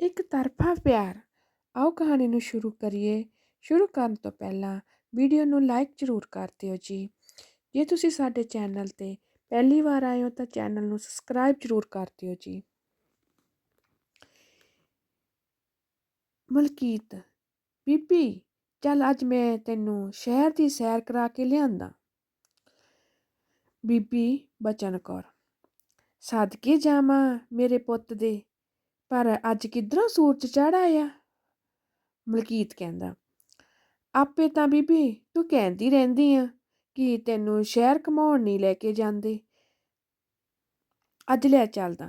ਇੱਕ ਤਰਫਾ ਪਿਆਰ। ਆਓ ਕਹਾਣੀ ਨੂੰ ਸ਼ੁਰੂ ਕਰੀਏ। ਸ਼ੁਰੂ ਕਰਨ ਤੋਂ ਪਹਿਲਾਂ ਵੀਡੀਓ ਨੂੰ ਲਾਈਕ ਜ਼ਰੂਰ ਕਰ ਦਿਓ ਜੀ। ਜੇ ਤੁਸੀਂ ਸਾਡੇ ਚੈਨਲ ਤੇ ਪਹਿਲੀ ਵਾਰ ਆਏ ਹੋ ਤਾਂ ਚੈਨਲ ਨੂੰ ਸਬਸਕ੍ਰਾਈਬ ਜ਼ਰੂਰ ਕਰ ਦਿਓ ਜੀ। ਮਲਕੀਤ, ਬੀਬੀ, ਚੱਲ ਅੱਜ ਮੈਂ ਤੈਨੂੰ ਸ਼ਹਿਰ ਦੀ ਸੈਰ ਕਰਾ ਕੇ ਲਿਆਂਦਾ। ਬੀਬੀ ਬਚਨ ਕੌਰ, ਸਦਕੇ ਜਾਵਾਂ ਮੇਰੇ ਪੁੱਤ ਦੇ? ਪਰ ਅੱਜ ਕਿੱਧਰੋਂ ਸੂਰਜ ਚੜ ਆਇਆ? ਮਲਕੀਤ ਕਹਿੰਦਾ, ਆਪੇ ਤਾਂ ਬੀਬੀ ਤੂੰ ਕਹਿੰਦੀ ਰਹਿੰਦੀ ਆ ਕਿ ਤੈਨੂੰ ਸ਼ਹਿਰ ਕਮਾਉਣ ਨਹੀਂ ਲੈ ਕੇ ਜਾਂਦੇ। ਅੱਜ ਲੈ ਚੱਲਦਾ।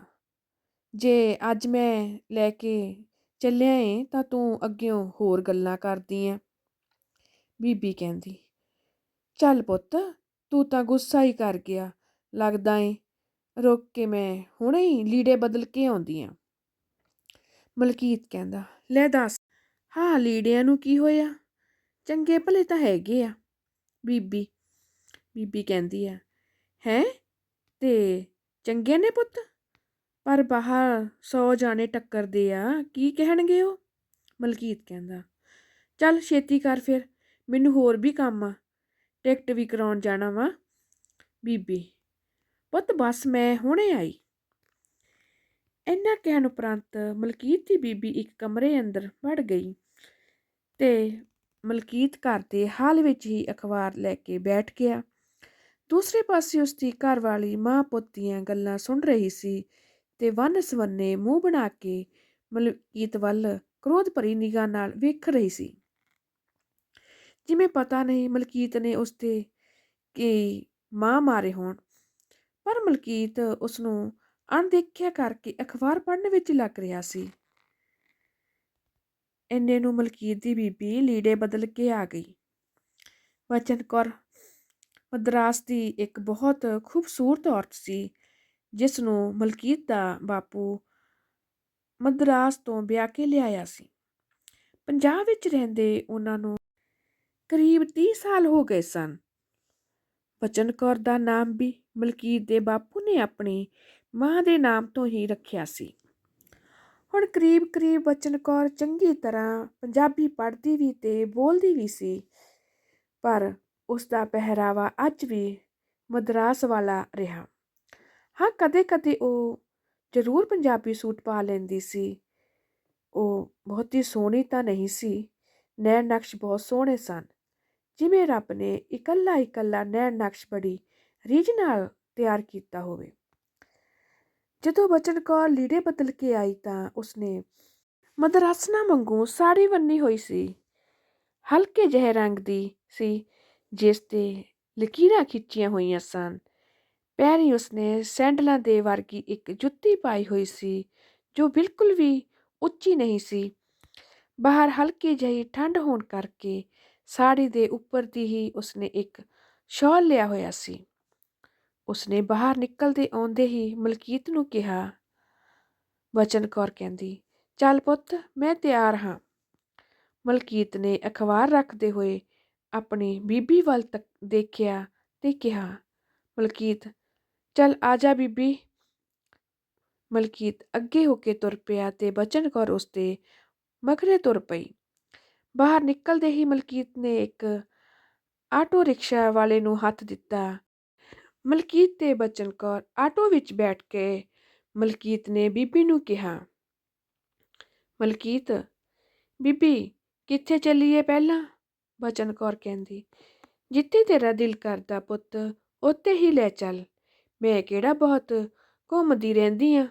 ਜੇ ਅੱਜ ਮੈਂ ਲੈ ਕੇ ਚੱਲਿਆ ਏ ਤਾਂ ਤੂੰ ਅੱਗਿਓਂ ਹੋਰ ਗੱਲਾਂ ਕਰਦੀ ਆ। ਬੀਬੀ ਕਹਿੰਦੀ, ਚੱਲ ਪੁੱਤ, ਤੂੰ ਤਾਂ ਗੁੱਸਾ ਹੀ ਕਰ ਗਿਆ। ਲੱਗਦਾ ਏ, ਰੁਕ ਕੇ ਮੈਂ ਹੁਣੇ ਹੀ ਲੀੜੇ ਬਦਲ ਕੇ ਆਉਂਦੀ ਆ। ਮਲਕੀਤ ਕਹਿੰਦਾ, ਲੈ ਦੱਸ, ਹਾਂ ਲੀੜਿਆਂ ਨੂੰ ਕੀ ਹੋਇਆ? ਚੰਗੇ ਭਲੇ ਤਾਂ ਹੈਗੇ ਆ। ਬੀਬੀ ਬੀਬੀ ਕਹਿੰਦੀ ਆ, ਹੈ? ਤੇ ਚੰਗੇ ਨੇ ਪੁੱਤ? ਪਰ ਬਾਹਰ ਸੌ ਜਾਣੇ ਟੱਕਰਦੇ ਆ, ਕੀ ਕਹਿਣਗੇ ਉਹ? ਮਲਕੀਤ ਕਹਿੰਦਾ, ਚੱਲ ਛੇਤੀ ਕਰ ਫਿਰ, ਮੈਨੂੰ ਹੋਰ ਵੀ ਕੰਮ ਆ, ਟਿਕਟ ਵੀ ਕਰਾਉਣ ਜਾਣਾ ਵਾ। ਬੀਬੀ, ਪੁੱਤ ਬਸ ਮੈਂ ਹੁਣੇ ਆਈ। ਇੰਨਾ ਕਹਿਣ ਉਪਰੰਤ ਮਲਕੀਤ ਦੀ ਬੀਬੀ ਇੱਕ ਕਮਰੇ ਅੰਦਰ ਵੜ ਗਈ ਤੇ ਮਲਕੀਤ ਘਰ ਦੇ ਹਾਲ ਵਿੱਚ ਹੀ ਅਖਬਾਰ ਲੈ ਕੇ ਬੈਠ ਗਿਆ। ਦੂਸਰੇ ਪਾਸੇ ਉਸ ਦੀ ਘਰਵਾਲੀ ਮਾਂ ਪੁੱਤ ਦੀਆਂ ਗੱਲਾਂ ਸੁਣ ਰਹੀ ਸੀ ਤੇ ਵਨ ਸਵੰਨੇ ਮੂੰਹ ਬਣਾ ਕੇ ਮਲਕੀਤ ਵੱਲ ਕ੍ਰੋਧ ਭਰੀ ਨਿਗਾਹ ਨਾਲ ਵੇਖ ਰਹੀ ਸੀ। ਜਿਵੇਂ ਪਤਾ ਨਹੀਂ ਮਲਕੀਤ ਨੇ ਉਸ ਤੇ ਕਿ ਮਾਂ ਮਾਰੇ ਹੋਣ, ਪਰ ਮਲਕੀਤ ਉਸ ਨੂੰ ਅਣਦੇਖਿਆ ਕਰਕੇ ਅਖਬਾਰ ਪੜ੍ਹਨ ਵਿੱਚ ਲੱਗ ਰਿਹਾ ਸੀ। ਇੰਨੇ ਨੂੰ ਮਲਕੀਤ ਦੀ ਬੀਬੀ ਲੀੜੇ ਬਦਲ ਕੇ ਆ ਗਈ। ਵਚਨ ਕੌਰ ਮਦਰਾਸ ਦੀ ਇੱਕ ਬਹੁਤ ਖੂਬਸੂਰਤ ਔਰਤ ਸੀ, ਜਿਸ ਨੂੰ ਮਲਕੀਤ ਦਾ ਬਾਪੂ ਮਦਰਾਸ ਤੋਂ ਵਿਆਹ ਕੇ ਲਿਆਇਆ ਸੀ। ਪੰਜਾਬ ਵਿੱਚ ਰਹਿੰਦੇ ਉਹਨਾਂ ਨੂੰ ਕਰੀਬ 30 ਸਾਲ ਹੋ ਗਏ ਸਨ। ਬਚਨ ਕੌਰ ਦਾ ਨਾਮ ਵੀ ਮਲਕੀਤ ਦੇ ਬਾਪੂ ਨੇ ਆਪਣੀ ਮਾਂ ਦੇ ਨਾਮ ਤੋਂ ਹੀ ਰੱਖਿਆ ਸੀ। ਹੁਣ ਕਰੀਬ ਕਰੀਬ ਬਚਨ ਕੌਰ ਚੰਗੀ ਤਰ੍ਹਾਂ ਪੰਜਾਬੀ ਪੜ੍ਹਦੀ ਵੀ ਤੇ ਬੋਲਦੀ ਵੀ ਸੀ। ਪਰ ਉਸ ਦਾ ਪਹਿਰਾਵਾ ਅੱਜ ਵੀ ਮਦਰਾਸ ਵਾਲਾ ਰਿਹਾ। ਹਾਂ, ਕਦੇ-ਕਦੇ ਉਹ ਜ਼ਰੂਰ ਪੰਜਾਬੀ ਸੂਟ ਪਾ ਲੈਂਦੀ ਸੀ। ਉਹ ਬਹੁਤੀ ਸੋਹਣੀ ਤਾਂ ਨਹੀਂ ਸੀ, ਨੈਣ ਨਕਸ਼ ਬਹੁਤ ਸੋਹਣੇ ਸਨ। ਜਿਵੇਂ ਰੱਬ ਨੇ ਇਕੱਲਾ ਇਕੱਲਾ ਨੈਣ ਨਕਸ਼ ਬੜੀ ਰੀਝ ਨਾਲ ਤਿਆਰ ਕੀਤਾ ਹੋਵੇ। ਜਦੋਂ ਬਚਨ ਕੌਰ ਲੀੜੇ ਬਦਲ ਕੇ ਆਈ ਤਾਂ ਉਸਨੇ ਮਦਰਾਸਨਾ ਵਾਂਗੂ ਸਾੜੀ ਬੰਨੀ ਹੋਈ ਸੀ। ਹਲਕੇ ਜਿਹੇ ਰੰਗ ਦੀ ਸੀ, ਜਿਸ ਤੇ ਲਕੀਰਾਂ ਖਿੱਚੀਆਂ ਹੋਈਆਂ ਸਨ। ਪੈਰੀ ਉਸਨੇ ਸੈਂਡਲਾਂ ਦੇ ਵਰਗੀ ਇੱਕ ਜੁੱਤੀ ਪਾਈ ਹੋਈ ਸੀ, ਜੋ ਬਿਲਕੁਲ ਵੀ ਉੱਚੀ ਨਹੀਂ ਸੀ। ਬਾਹਰ ਹਲਕੀ ਜਿਹੀ ਠੰਡ ਹੋਣ ਕਰਕੇ ਸਾੜੀ ਦੇ ਉੱਪਰ ਦੀ ਹੀ ਉਸਨੇ ਇੱਕ ਸ਼ਾਲ ਲਿਆ ਹੋਇਆ ਸੀ। ਉਸਨੇ ਬਾਹਰ ਨਿਕਲਦੇ ਆਉਂਦੇ ਹੀ ਮਲਕੀਤ ਨੂੰ ਕਿਹਾ ਬਚਨ ਕੌਰ ਕਹਿੰਦੀ, ਚੱਲ ਪੁੱਤ, ਮੈਂ ਤਿਆਰ ਹਾਂ। ਮਲਕੀਤ ਨੇ ਅਖਬਾਰ ਰੱਖਦੇ ਹੋਏ ਆਪਣੀ ਬੀਬੀ ਵੱਲ ਤੱਕ ਦੇਖਿਆ ਤੇ ਕਿਹਾ, ਮਲਕੀਤ, ਚੱਲ ਆ ਜਾ ਬੀਬੀ। ਮਲਕੀਤ ਅੱਗੇ ਹੋ ਕੇ ਤੁਰ ਪਿਆ ਤੇ ਬਚਨ ਕੌਰ ਉਸਦੇ ਮਗਰੇ ਤੁਰ ਪਈ। ਬਾਹਰ ਨਿਕਲਦੇ ਹੀ ਮਲਕੀਤ ਨੇ ਇੱਕ ਆਟੋ ਰਿਕਸ਼ਾ ਵਾਲੇ ਨੂੰ ਹੱਥ ਦਿੱਤਾ। ਮਲਕੀਤ ਤੇ ਬਚਨ ਕੌਰ ਆਟੋ ਵਿੱਚ ਬੈਠ ਕੇ ਮਲਕੀਤ ਨੇ ਬੀਬੀ ਨੂੰ ਕਿਹਾ, ਮਲਕੀਤ, ਬੀਬੀ ਕਿੱਥੇ ਚੱਲੀਏ ਪਹਿਲਾਂ? ਬਚਨ ਕੌਰ ਕਹਿੰਦੀ, ਜਿੱਥੇ ਤੇਰਾ ਦਿਲ ਕਰਦਾ ਪੁੱਤ, ਉੱਥੇ ਹੀ ਲੈ ਚੱਲ। ਮੈਂ ਕਿਹੜਾ ਬਹੁਤ ਘੁੰਮਦੀ ਰਹਿੰਦੀ ਆ।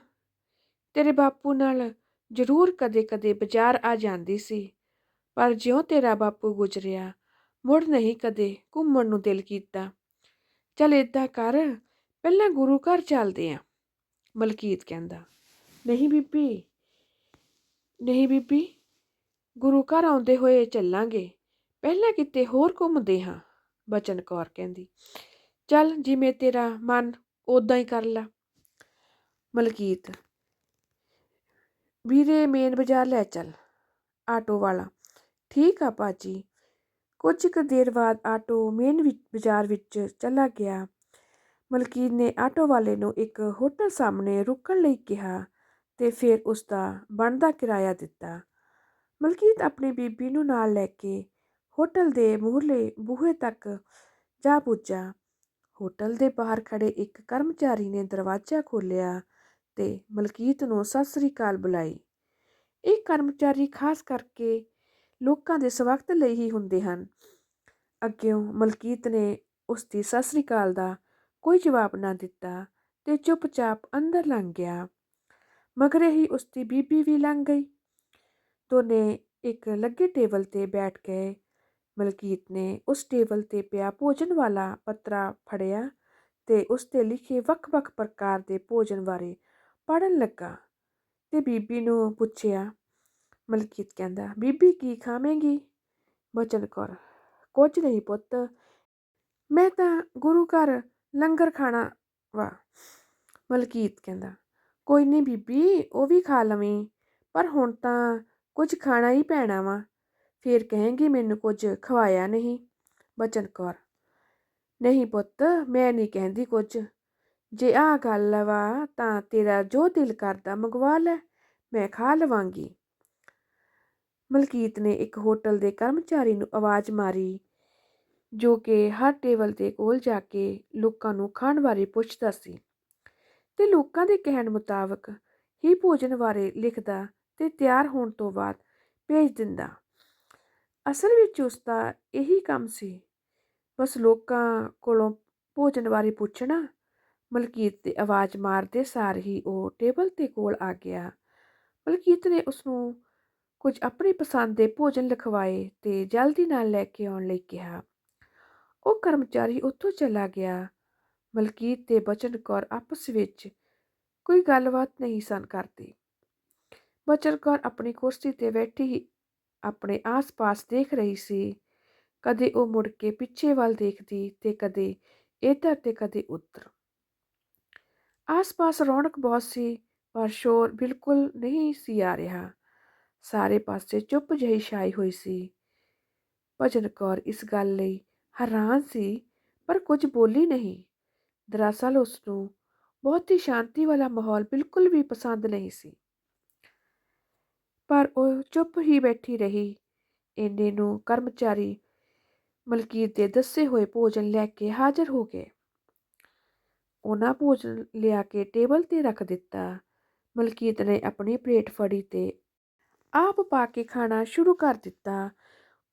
ਤੇਰੇ ਬਾਪੂ ਨਾਲ ਜ਼ਰੂਰ ਕਦੇ-ਕਦੇ ਬਾਜ਼ਾਰ ਆ ਜਾਂਦੀ ਸੀ, ਪਰ ਜਿਉਂ ਤੇਰਾ ਬਾਪੂ ਗੁਜ਼ਰਿਆ, ਮੁੜ ਨਹੀਂ ਕਦੇ ਘੁੰਮਣ ਨੂੰ ਦਿਲ ਕੀਤਾ। ਚੱਲ ਏਦਾਂ ਕਰ, ਪਹਿਲਾਂ ਗੁਰੂ ਘਰ ਚੱਲਦੇ ਆ। ਮਲਕੀਤ ਕਹਿੰਦਾ, ਨਹੀਂ ਬੀਬੀ ਨਹੀਂ ਬੀਬੀ, ਗੁਰੂ ਘਰ ਆਉਂਦੇ ਹੋਏ ਚੱਲਾਂਗੇ। ਪਹਿਲਾਂ ਕਿਤੇ ਹੋਰ ਘੁੰਮਦੇ ਹਾਂ, ਬਚਨ ਕੌਰ ਕਹਿੰਦੀ। ਚੱਲ ਜਿਵੇਂ ਤੇਰਾ ਮਨ ਉਦਾਂ ਹੀ ਕਰ ਲੈ। ਮਲਕੀਤ, ਵੀਰੇ ਮੇਨ ਬਾਜ਼ਾਰ ਲੈ ਚੱਲ, ਆਟੋ ਵਾਲਾ। ਠੀਕ ਆ ਭਾਜੀ ਕੁਝ ਕੁ ਦੇਰ ਬਾਅਦ ਆਟੋ ਮੇਨ ਬਾਜ਼ਾਰ ਵਿੱਚ ਚਲਾ ਗਿਆ। ਮਲਕੀਤ ਨੇ ਆਟੋ ਵਾਲੇ ਨੂੰ ਇੱਕ ਹੋਟਲ ਸਾਹਮਣੇ ਰੁਕਣ ਲਈ ਕਿਹਾ ਤੇ ਫਿਰ ਉਸ ਦਾ ਬਣਦਾ ਕਿਰਾਇਆ ਦਿੱਤਾ। ਮਲਕੀਤ ਆਪਣੀ ਬੀਬੀ ਨੂੰ ਨਾਲ ਲੈ ਕੇ ਹੋਟਲ ਦੇ ਮੂਹਰਲੇ ਬੂਹੇ ਤੱਕ ਜਾ ਪੁੱਜਾ। ਹੋਟਲ ਦੇ ਬਾਹਰ ਖੜੇ ਇੱਕ ਕਰਮਚਾਰੀ ਨੇ ਦਰਵਾਜ਼ਾ ਖੋਲ੍ਹਿਆ ਤੇ ਮਲਕੀਤ ਨੂੰ ਸਤਿ ਸ੍ਰੀ ਅਕਾਲ ਬੁਲਾਈ। ਇਹ ਕਰਮਚਾਰੀ ਖਾਸ ਕਰਕੇ ਲੋਕਾਂ ਦੇ ਸਵਾਗਤ ਲਈ ਹੀ ਹੁੰਦੇ ਹਨ। ਅੱਗਿਓਂ ਮਲਕੀਤ ਨੇ ਉਸ ਦੀ ਸਤਿ ਸ੍ਰੀ ਅਕਾਲ ਦਾ ਕੋਈ ਜਵਾਬ ਨਾ ਦਿੱਤਾ ਤੇ ਚੁੱਪਚਾਪ ਅੰਦਰ ਲੰਘ ਗਿਆ। ਮਗਰੇ ਹੀ ਉਸ ਦੀ ਬੀਬੀ ਵੀ ਲੰਘ ਗਈ। ਦੋਨੇ ਇੱਕ ਲੱਗੇ ਟੇਬਲ ਤੇ ਬੈਠ ਗਏ। ਮਲਕੀਤ ਨੇ ਉਸ ਟੇਬਲ ਤੇ ਪਿਆ ਭੋਜਨ ਵਾਲਾ ਪੱਤਰਾ ਫੜਿਆ ਤੇ ਉਸ ਤੇ ਲਿਖੇ ਵੱਖ-ਵੱਖ ਪ੍ਰਕਾਰ ਦੇ ਭੋਜਨ ਬਾਰੇ ਪੜਨ ਲੱਗਾ ਤੇ ਬੀਬੀ ਨੂੰ ਪੁੱਛਿਆ ਮਲਕੀਤ ਕਹਿੰਦਾ, ਬੀਬੀ ਕੀ ਖਾਵੇਂਗੀ? ਬਚਨ ਕੌਰ ਕੁਝ ਨਹੀਂ ਪੁੱਤ, ਮੈਂ ਤਾਂ ਗੁਰੂ ਘਰ ਲੰਗਰ ਖਾਣਾ ਵਾ। ਮਲਕੀਤ ਕਹਿੰਦਾ, ਕੋਈ ਨਹੀਂ ਬੀਬੀ, ਉਹ ਵੀ ਖਾ ਲਵੀਂ, ਪਰ ਹੁਣ ਤਾਂ ਕੁਝ ਖਾਣਾ ਹੀ ਪੈਣਾ ਵਾ। ਫੇਰ ਕਹੇਂਗੀ ਮੈਨੂੰ ਕੁਝ ਖਵਾਇਆ ਨਹੀਂ। ਬਚਨ ਕੌਰ, ਨਹੀਂ ਪੁੱਤ, ਮੈਂ ਨਹੀਂ ਕਹਿੰਦੀ ਕੁਝ ਜੇ ਆਹ ਗੱਲ ਵਾ, ਤਾਂ ਤੇਰਾ ਜੋ ਦਿਲ ਕਰਦਾ ਮੰਗਵਾ ਲੈ, ਮੈਂ ਖਾ ਲਵਾਂਗੀ। ਮਲਕੀਤ ਨੇ ਇੱਕ ਹੋਟਲ ਦੇ ਕਰਮਚਾਰੀ ਨੂੰ ਆਵਾਜ਼ ਮਾਰੀ, ਜੋ ਕਿ ਹਰ ਟੇਬਲ ਦੇ ਕੋਲ ਜਾ ਕੇ ਲੋਕਾਂ ਨੂੰ ਖਾਣ ਬਾਰੇ ਪੁੱਛਦਾ ਸੀ ਤੇ ਲੋਕਾਂ ਦੇ ਕਹਿਣ ਮੁਤਾਬਕ ਹੀ ਭੋਜਨ ਬਾਰੇ ਲਿਖਦਾ ਤੇ ਤਿਆਰ ਹੋਣ ਤੋਂ ਬਾਅਦ ਭੇਜ ਦਿੰਦਾ। ਅਸਲ ਵਿੱਚ ਉਸ ਦਾ ਇਹੀ ਕੰਮ ਸੀ, ਬਸ ਲੋਕਾਂ ਕੋਲੋਂ ਭੋਜਨ ਬਾਰੇ ਪੁੱਛਣਾ। ਮਲਕੀਤ ਦੀ ਆਵਾਜ਼ ਮਾਰਦੇ ਸਾਰ ਹੀ ਉਹ ਟੇਬਲ ਤੇ ਕੋਲ ਆ ਗਿਆ। ਮਲਕੀਤ ਨੇ ਉਸ ਨੂੰ ਕੁਝ ਆਪਣੀ ਪਸੰਦ ਦੇ ਭੋਜਨ ਲਿਖਵਾਏ ਤੇ ਜਲਦੀ ਨਾਲ ਲੈ ਕੇ ਆਉਣ ਲਈ ਕਿਹਾ। ਉਹ ਕਰਮਚਾਰੀ ਉੱਥੋਂ ਚਲਾ ਗਿਆ। ਮਲਕੀਤ ਤੇ ਬਚਨ ਕੌਰ ਆਪਸ ਵਿੱਚ ਕੋਈ ਗੱਲਬਾਤ ਨਹੀਂ ਸਨ ਕਰਦੇ। ਬਚਨ ਕੌਰ ਆਪਣੀ ਕੁਰਸੀ ਤੇ ਬੈਠੀ ਆਪਣੇ ਆਸ-ਪਾਸ ਦੇਖ ਰਹੀ ਸੀ। ਕਦੇ ਉਹ ਮੁੜ ਕੇ ਪਿੱਛੇ ਵੱਲ ਦੇਖਦੀ ਤੇ ਕਦੇ ਇੱਧਰ ਤੇ ਕਦੇ ਉੱਧਰ। ਆਸ-ਪਾਸ ਰੌਣਕ ਬਹੁਤ ਸੀ, ਪਰ ਸ਼ੋਰ ਬਿਲਕੁਲ ਨਹੀਂ ਸੀ ਆ ਰਿਹਾ। ਸਾਰੇ ਪਾਸੇ ਚੁੱਪ ਜਿਹੀ ਛਾਈ ਹੋਈ ਸੀ। ਭਜਨ ਕੌਰ ਇਸ ਗੱਲ ਲਈ ਹੈਰਾਨ ਸੀ, ਪਰ ਕੁਝ ਬੋਲੀ ਨਹੀਂ। ਦਰਅਸਲ ਉਸ ਨੂੰ ਬਹੁਤ ਹੀ ਸ਼ਾਂਤੀ ਵਾਲਾ ਮਾਹੌਲ ਬਿਲਕੁਲ ਵੀ ਪਸੰਦ ਨਹੀਂ ਸੀ। ਪਰ ਉਹ ਚੁੱਪ ਹੀ ਬੈਠੀ ਰਹੀ। ਇੰਨੇ ਨੂੰ ਕਰਮਚਾਰੀ ਮਲਕੀਤ ਦੇ ਦੱਸੇ ਹੋਏ ਭੋਜਨ ਲੈ ਕੇ ਹਾਜ਼ਰ ਹੋ ਗਏ। ਉਹਨਾਂ ਭੋਜਨ ਲਿਆ ਕੇ ਟੇਬਲ ਤੇ ਰੱਖ ਦਿੱਤਾ। ਮਲਕੀਤ ਨੇ ਆਪਣੀ ਪਲੇਟ ਫੜੀ ਤੇ ਆਪ ਪਾ ਕੇ ਖਾਣਾ ਸ਼ੁਰੂ ਕਰ ਦਿੱਤਾ।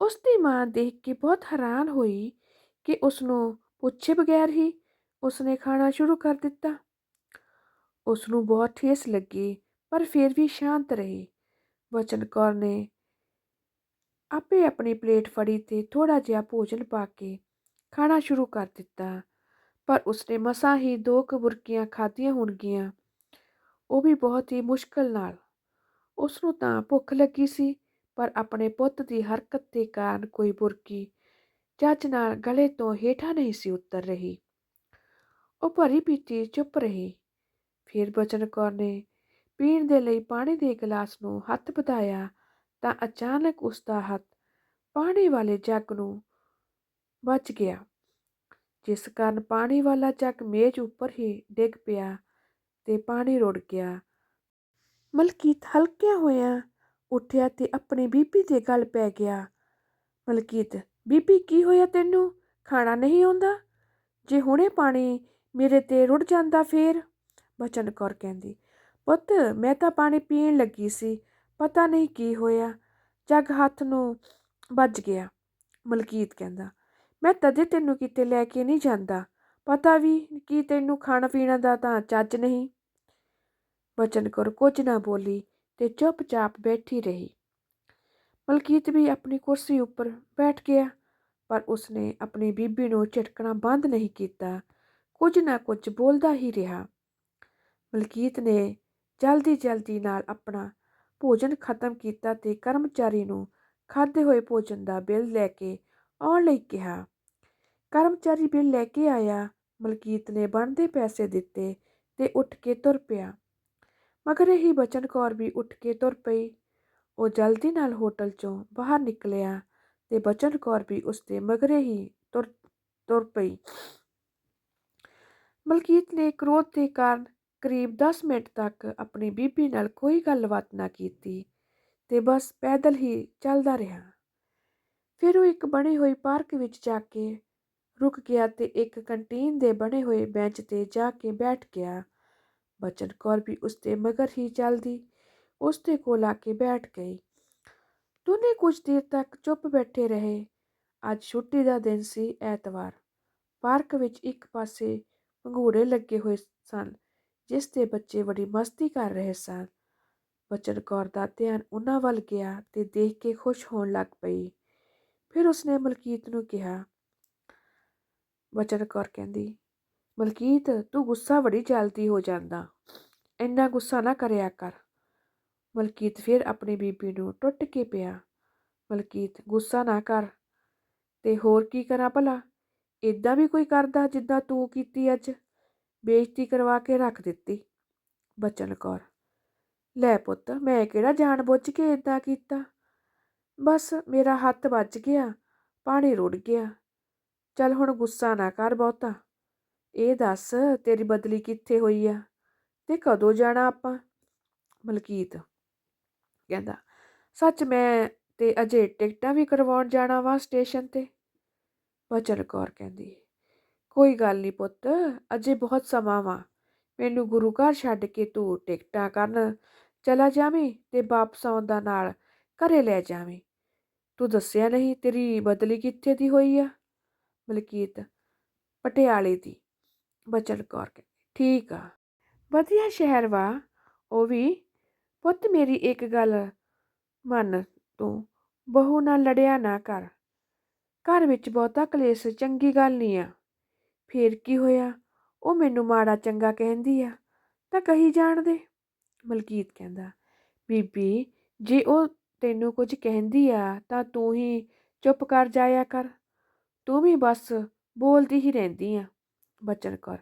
ਉਸ ਦੀ ਮਾਂ ਦੇਖ ਕੇ ਬਹੁਤ ਹੈਰਾਨ ਹੋਈ ਕਿ ਉਸ ਨੂੰ ਪੁੱਛੇ ਬਗੈਰ ਹੀ ਉਸਨੇ ਖਾਣਾ ਸ਼ੁਰੂ ਕਰ ਦਿੱਤਾ। ਉਸ ਨੂੰ ਬਹੁਤ ਠੇਸ ਲੱਗੀ, ਪਰ ਫਿਰ ਵੀ ਸ਼ਾਂਤ ਰਹੀ। ਬਚਨ ਕੌਰ ਨੇ ਆਪੇ ਆਪਣੀ ਪਲੇਟ ਫੜੀ ਤੇ ਥੋੜਾ ਜਿਹਾ ਭੋਜਨ ਪਾ ਕੇ ਖਾਣਾ ਸ਼ੁਰੂ ਕਰ ਦਿੱਤਾ। ਪਰ ਉਸਨੇ ਮਸਾਂ ਹੀ ਦੋ ਕੁ ਬੁਰਕੀਆਂ ਖਾਧੀਆਂ ਹੋਣਗੀਆਂ। ਉਹ ਵੀ ਬਹੁਤ ਹੀ ਮੁਸ਼ਕਲ ਨਾਲ ਉਸ ਨੂੰ ਤਾਂ ਭੁੱਖ ਲੱਗੀ ਸੀ, ਪਰ ਆਪਣੇ ਪੁੱਤ ਦੀ ਹਰਕਤ ਦੇ ਕਾਰਨ ਕੋਈ ਬੁਰਕੀ ਚੱਜ ਨਾਲ ਗਲੇ ਤੋਂ ਹੇਠਾਂ ਨਹੀਂ ਸੀ ਉਤਰ ਰਹੀ। ਉਹ ਭਰੀ ਪੀਤੀ ਚੁੱਪ ਰਹੀ। ਫਿਰ ਬਚਨ ਕੌਰ ਨੇ ਪੀਣ ਦੇ ਲਈ ਪਾਣੀ ਦੇ ਗਲਾਸ ਨੂੰ ਹੱਥ ਵਧਾਇਆ ਤਾਂ ਅਚਾਨਕ ਉਸ ਦਾ ਹੱਥ ਪਾਣੀ ਵਾਲੇ ਜੱਗ ਨੂੰ ਵੱਜ ਗਿਆ। ਜਿਸ ਕਾਰਨ ਪਾਣੀ ਵਾਲਾ ਜੱਗ ਮੇਜ਼ ਉੱਪਰ ਹੀ ਡਿੱਗ ਪਿਆ ਤੇ ਪਾਣੀ ਰੁੜ ਗਿਆ। ਮਲਕੀਤ ਹਲਕਿਆ ਹੋਇਆ ਉੱਠਿਆ ਤੇ ਆਪਣੀ ਬੀਬੀ ਦੇ ਗਲ ਪੈ ਗਿਆ। ਮਲਕੀਤ ਬੀਬੀ ਕੀ ਹੋਇਆ ਤੈਨੂੰ? ਖਾਣਾ ਨਹੀਂ ਆਉਂਦਾ? ਜੇ ਹੁਣੇ ਪਾਣੀ ਮੇਰੇ ਤੇ ਰੁੜ ਜਾਂਦਾ ਫੇਰ? ਬਚਨ ਕੌਰ ਕਹਿੰਦੀ, ਪੁੱਤ, ਮੈਂ ਤਾਂ ਪਾਣੀ ਪੀਣ ਲੱਗੀ ਸੀ, ਪਤਾ ਨਹੀਂ ਕੀ ਹੋਇਆ। ਜੱਗ ਹੱਥ ਨੂੰ ਵੱਜ ਗਿਆ। ਮਲਕੀਤ ਕਹਿੰਦਾ, ਮੈਂ ਤਦੇ ਤੈਨੂੰ ਕਿਤੇ ਲੈ ਕੇ ਨਹੀਂ ਜਾਂਦਾ। ਪਤਾ ਵੀ ਕੀ ਤੈਨੂੰ ਖਾਣਾ ਪੀਣਾ ਦਾ ਤਾਂ ਚੱਜ ਨਹੀਂ। ਬਚਨ ਕੌਰ ਕੁਝ ਨਾ ਬੋਲੀ ਤੇ ਚੁੱਪਚਾਪ ਬੈਠੀ ਰਹੀ ਮਲਕੀਤ ਵੀ ਆਪਣੀ ਕੁਰਸੀ ਉੱਪਰ ਬੈਠ ਗਿਆ ਪਰ ਉਸਨੇ ਆਪਣੀ ਬੀਬੀ ਨੂੰ ਝਟਕਣਾ ਬੰਦ ਨਹੀਂ ਕੀਤਾ ਕੁਝ ਨਾ ਕੁਝ ਬੋਲਦਾ ਹੀ ਰਿਹਾ ਮਲਕੀਤ ਨੇ ਜਲਦੀ ਜਲਦੀ ਨਾਲ ਆਪਣਾ ਭੋਜਨ ਖਤਮ ਕੀਤਾ ਤੇ ਕਰਮਚਾਰੀ ਨੂੰ ਖਾਦੇ ਹੋਏ ਭੋਜਨ ਦਾ ਬਿੱਲ ਲੈ ਕੇ ਆਉਣ ਲਈ ਕਿਹਾ ਕਰਮਚਾਰੀ ਬਿੱਲ ਲੈ ਕੇ ਆਇਆ ਮਲਕੀਤ ਨੇ ਬਣਦੇ ਪੈਸੇ ਦਿੱਤੇ ਤੇ ਉੱਠ ਕੇ ਤੁਰ ਪਿਆ ਮਗਰ ਹੀ ਬਚਨ ਕੌਰ ਵੀ ਉੱਠ ਕੇ ਤੁਰ ਪਈ। ਉਹ ਜਲਦੀ ਨਾਲ ਹੋਟਲ ਚੋਂ ਬਾਹਰ ਨਿਕਲਿਆ ਤੇ ਬਚਨ ਕੌਰ ਵੀ ਉਸਦੇ ਮਗਰੇ ਹੀ ਤੁਰ ਤੁਰ ਪਈ। ਮਲਕੀਤ ਨੇ ਕ੍ਰੋਧ ਦੇ ਕਾਰਨ ਕਰੀਬ 10 ਮਿੰਟ ਤੱਕ ਆਪਣੀ ਬੀਬੀ ਨਾਲ ਕੋਈ ਗੱਲਬਾਤ ਨਾ ਕੀਤੀ ਤੇ ਬਸ ਪੈਦਲ ਹੀ ਚੱਲਦਾ ਰਿਹਾ। ਫਿਰ ਉਹ ਇੱਕ ਬਣੀ ਹੋਈ ਪਾਰਕ ਵਿੱਚ ਜਾ ਕੇ ਰੁਕ ਗਿਆ ਤੇ ਇੱਕ ਕੰਟੀਨ ਦੇ ਬਣੇ ਹੋਏ ਬੈਂਚ ਤੇ ਜਾ ਕੇ ਬੈਠ ਗਿਆ। ਬਚਨ ਕੌਰ ਵੀ ਉਸਦੇ ਮਗਰ ਹੀ ਚੱਲਦੀ, ਉਸਦੇ ਕੋਲ ਆ ਕੇ ਬੈਠ ਗਈ। ਦੋਨੇ ਕੁਝ ਦੇਰ ਤੱਕ ਚੁੱਪ ਬੈਠੇ ਰਹੇ। ਅੱਜ ਛੁੱਟੀ ਦਾ ਦਿਨ ਸੀ ਐਤਵਾਰ। ਪਾਰਕ ਵਿੱਚ ਇੱਕ ਪਾਸੇ ਪੰਘੂੜੇ ਲੱਗੇ ਹੋਏ ਸਨ, ਜਿਸ 'ਤੇ ਬੱਚੇ ਬੜੀ ਮਸਤੀ ਕਰ ਰਹੇ ਸਨ। ਬਚਨ ਕੌਰ ਦਾ ਧਿਆਨ ਉਹਨਾਂ ਵੱਲ ਗਿਆ ਤੇ ਦੇਖ ਕੇ ਖੁਸ਼ ਹੋਣ ਲੱਗ ਪਈ। ਫਿਰ ਉਸਨੇ ਮਲਕੀਤ ਨੂੰ ਕਿਹਾ, ਬਚਨ ਕੌਰ ਕਹਿੰਦੀ ਮਲਕੀਤ, ਤੂੰ ਗੁੱਸਾ ਬੜੀ ਜਲਦੀ ਹੋ ਜਾਂਦਾ। ਇੰਨਾ ਗੁੱਸਾ ਨਾ ਕਰਿਆ ਕਰ। ਮਲਕੀਤ ਫਿਰ ਆਪਣੀ ਬੀਬੀ ਨੂੰ ਟੁੱਟ ਕੇ ਪਿਆ। ਮਲਕੀਤ, ਗੁੱਸਾ ਨਾ ਕਰ। ਤੇ ਹੋਰ ਕੀ ਕਰਾਂ ਭਲਾ? ਇਦਾਂ ਵੀ ਕੋਈ ਕਰਦਾ ਜਿੱਦਾਂ ਤੂੰ ਕੀਤੀ ਅੱਜ? ਬੇਇੱਜ਼ਤੀ ਕਰਵਾ ਕੇ ਰੱਖ ਦਿੱਤੀ। ਬਚਨ ਕੌਰ, ਲੈ ਪੁੱਤ, ਮੈਂ ਕਿਹੜਾ ਜਾਣ ਬੁੱਝ ਕੇ ਇਦਾਂ ਕੀਤਾ? ਬਸ ਮੇਰਾ ਹੱਥ ਵੱਜ ਗਿਆ, ਪਾਣੀ ਰੁੜ ਗਿਆ। ਚੱਲ ਹੁਣ ਗੁੱਸਾ ਨਾ ਕਰ ਬਹੁਤਾ। ਇਹ ਦੱਸ ਤੇਰੀ ਬਦਲੀ ਕਿੱਥੇ ਹੋਈ ਆ ਤੇ ਕਦੋਂ ਜਾਣਾ ਆਪਾਂ? ਮਲਕੀਤ ਕਹਿੰਦਾ, ਸੱਚ ਮੈਂ ਤੇ ਅਜੇ ਟਿਕਟਾਂ ਵੀ ਕਰਵਾਉਣ ਜਾਣਾ ਵਾ ਸਟੇਸ਼ਨ ਤੇ? ਬਚਨ ਕੌਰ ਕਹਿੰਦੀ, ਕੋਈ ਗੱਲ ਨਹੀਂ ਪੁੱਤ, ਅਜੇ ਬਹੁਤ ਸਮਾਂ ਵਾ। ਮੈਨੂੰ ਗੁਰੂ ਘਰ ਛੱਡ ਕੇ ਤੂੰ ਟਿਕਟਾਂ ਕਰਨ ਚਲਾ ਜਾਵੇਂ ਤੇ ਵਾਪਸ ਆਉਣ ਦਾ ਨਾਲ ਘਰੇ ਲੈ ਜਾਵੇਂ। ਤੂੰ ਦੱਸਿਆ ਨਹੀਂ ਤੇਰੀ ਬਦਲੀ ਕਿੱਥੇ ਦੀ ਹੋਈ ਆ? ਮਲਕੀਤ ਪਟਿਆਲੇ ਦੀ ਬਚਨ ਕੌਰ ਕਹਿੰਦੀ ਠੀਕ ਆ। ਵਧੀਆ ਸ਼ਹਿਰ ਵਾ। ਉਹ ਵੀ ਪੁੱਤ ਮੇਰੀ ਇੱਕ ਗੱਲ ਮੰਨ ਤੂੰ। ਬਹੂ ਨਾਲ ਲੜਿਆ ਨਾ ਕਰ। ਘਰ ਵਿੱਚ ਬਹੁਤਾ ਕਲੇਸ਼ ਚੰਗੀ ਗੱਲ ਨਹੀਂ ਆ। ਫੇਰ ਕੀ ਹੋਇਆ? ਉਹ ਮੈਨੂੰ ਮਾੜਾ ਚੰਗਾ ਕਹਿੰਦੀ ਆ। ਤਾਂ ਕਹੀ ਜਾਣ ਦੇ। ਮਲਕੀਤ ਕਹਿੰਦਾ, ਬੀਬੀ, ਜੇ ਉਹ ਤੈਨੂੰ ਕੁਝ ਕਹਿੰਦੀ ਆ ਤਾਂ ਤੂੰ ਹੀ ਚੁੱਪ ਕਰ ਜਾਇਆ ਕਰ। ਤੂੰ ਵੀ ਬਸ ਬੋਲਦੀ ਹੀ ਰਹਿੰਦੀ ਆ। ਬਚਨ ਕਰ।